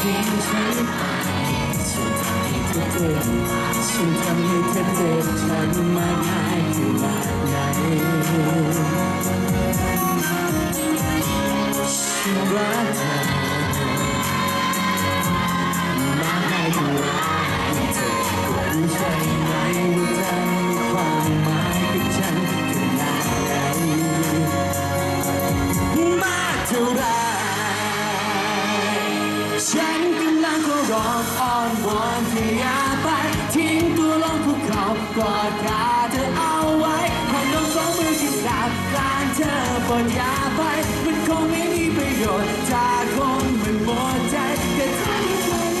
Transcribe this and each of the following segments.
ฉันทิ้งฉันไปฉันทำให้เธอเจ็บฉันทำให้เธอเจ็บช้ำมากมายขนาดไหนฉัน ลอร้องอ้อนวอนเธออย่าไป ทิ้งตัวลงภูเขากอดขาเธอเอาไว้พอน้องสองมือที่จับกลางเธอปวดยาไป มันคงไม่มีประโยชน์จากคนมันหมดใจแต่เธอที่ฉัน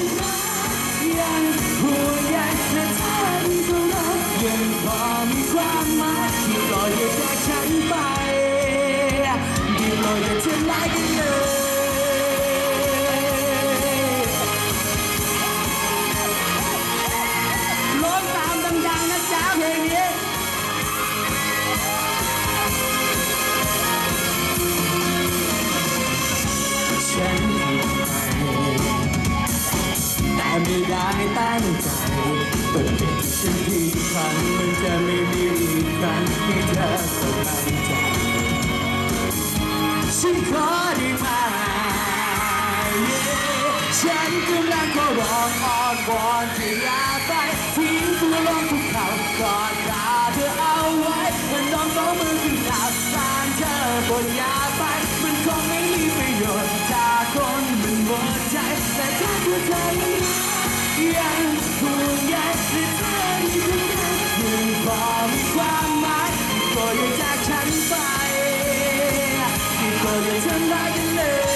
ยังห่วงใยและเธอที่เขารักยังพอมีความหมายที่ปล่อยให้จากฉันไปที่ปล่อยให้เธอลายกันเลย ฉันผิดไปแต่ไม่ได้ตั้งใจเปิดเพลงฉันทีครั้งมันจะไม่มีอีกครั้งให้เธอสบายใจฉันขอได้ไหมฉันกำลังขอร้องอ้อนวอนเธออย่าไปทิ้งตัวลงภูเขา กอดขาเธอเอาไว้มันน้องสองมือขึ้นหลับตามเธอบนอย่าไป มันคงไม่มีประโยชน์จากคนมันหมดใจ แต่ถ้าตัวเธอยังห่วงใยและเธอที่คุณยังพอมีความหมายก็อย่าจากฉันไปที่ก็อย่าทำร้ายกันเลย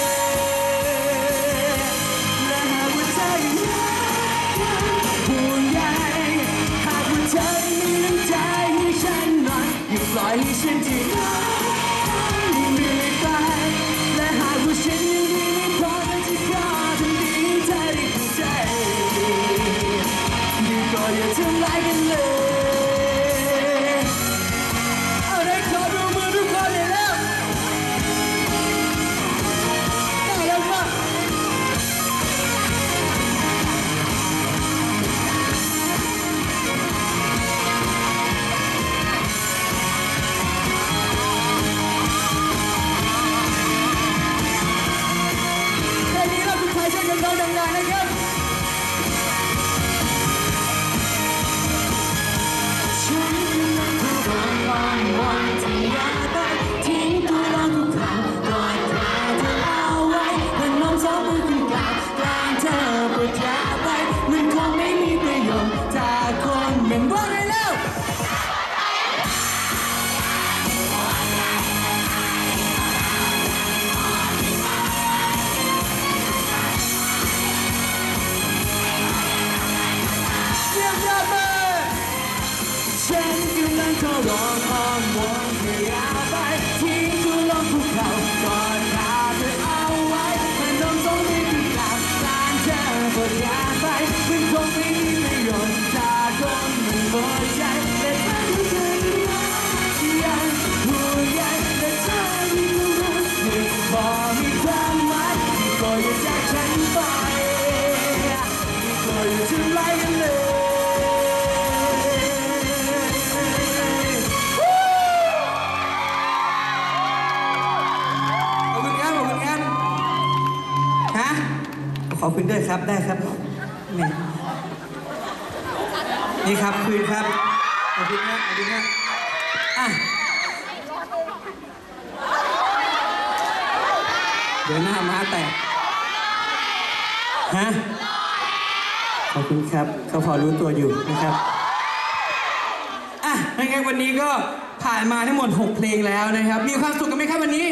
อย่า เราคุณ กำลังขอร้ อบคุณด้วยครับได้ครับนี่นี่ครับคืนครับขอบคุณครับขอบคุณครับอะเดี๋ยวหน้าม้าแตกฮะขอบคุณครับเขาพอรู้ตัวอยู่นะครับอะยังไงวันนี้ก็ผ่านมาทั้งหมด 6 เพลงแล้วนะครับ มีความสุขกันไหมครับวันนี้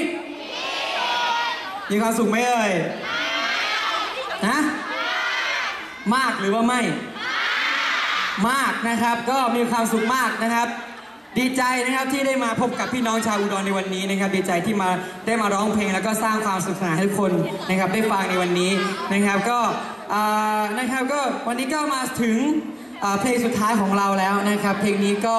มีความสุขไหมเอ่ย ฮะมากหรือว่าไม่ มากนะครับ ก็มีความสุขมากนะครับ ดีใจนะครับที่ได้มาพบกับพี่น้องชาวอุดรในวันนี้นะครับ ดีใจที่มาได้มาร้องเพลง แล้วก็สร้างความสุขสนานให้ทุกคนนะครับ ได้ฟังในวันนี้นะครับ ก็นะครับก็วันนี้ก็มาถึงเพลงสุดท้ายของเราแล้วนะครับ เพลงนี้ก็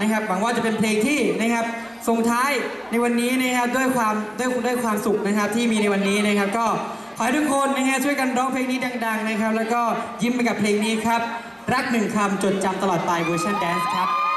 นะครับหวังว่าจะเป็นเพลงที่นะครับส่งท้ายในวันนี้นะครับด้วยความด้วยด้วยความสุขนะครับที่มีในวันนี้นะครับก็ ขอให้ทุกคนนะฮะช่วยกันร้องเพลงนี้ดัง ๆ นะครับ แล้วก็ยิ้มไปกับเพลงนี้ครับ รักหนึ่งคำจดจำตลอดไปเวอร์ชันแดนซ์ครับ